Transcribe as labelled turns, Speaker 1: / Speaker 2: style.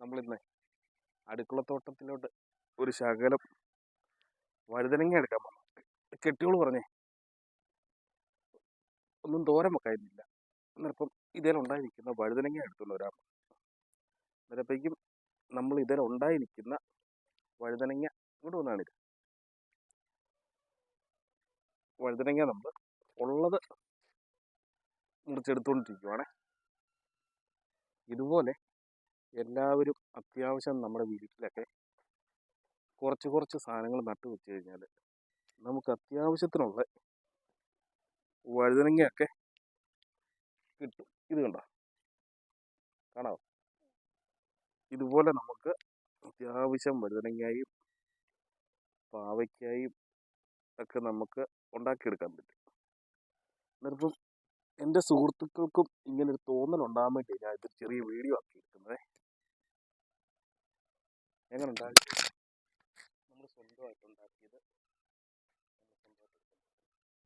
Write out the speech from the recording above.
Speaker 1: നമ്മളിന്ന് അടുക്കളത്തോട്ടത്തിലോട്ട് ഒരു ശകലം വഴുതനങ്ങ എടുക്കാൻ പോകണം കെട്ടിയോൾ പറഞ്ഞേ ഒന്നും തോരൻ വെക്കായിരുന്നില്ല അന്നേരപ്പം ഇതിലുണ്ടായി നിൽക്കുന്ന വഴുതനങ്ങ എടുത്തുകൊണ്ട് വരാൻ അന്നേരപ്പേക്കും നമ്മൾ ഇതിലുണ്ടായി നിൽക്കുന്ന വഴുതനങ്ങ ഇങ്ങോട്ട് വന്നാണിത് വഴുതനങ്ങ നമ്മൾ ഉള്ളത് മുറിച്ചെടുത്തുകൊണ്ടിരിക്കുവാണേ ഇതുപോലെ എല്ലാവരും അത്യാവശ്യം നമ്മുടെ വീട്ടിലൊക്കെ കുറച്ച് കുറച്ച് സാധനങ്ങൾ നട്ടു വെച്ച് കഴിഞ്ഞാൽ നമുക്ക് അത്യാവശ്യത്തിനുള്ള വഴുതനങ്ങയൊക്കെ കിട്ടും. ഇത് കണ്ടോ? കാണാമോ ഇതുപോലെ നമുക്ക് അത്യാവശ്യം വഴുതനങ്ങയും പാവയ്ക്കായും ഒക്കെ നമുക്ക് ഉണ്ടാക്കിയെടുക്കാൻ പറ്റും. എന്നിട്ടിപ്പം എന്റെ സുഹൃത്തുക്കൾക്കും ഇങ്ങനെ ഒരു തോന്നൽ ഉണ്ടാകാൻ വേണ്ടി ഞാൻ ഇതൊരു ചെറിയ വീഡിയോ ആക്കി എടുക്കുന്നത് എങ്ങനെ ഉണ്ടാക്കി നമ്മൾ സ്വന്തമായിട്ട് ഉണ്ടാക്കിയത്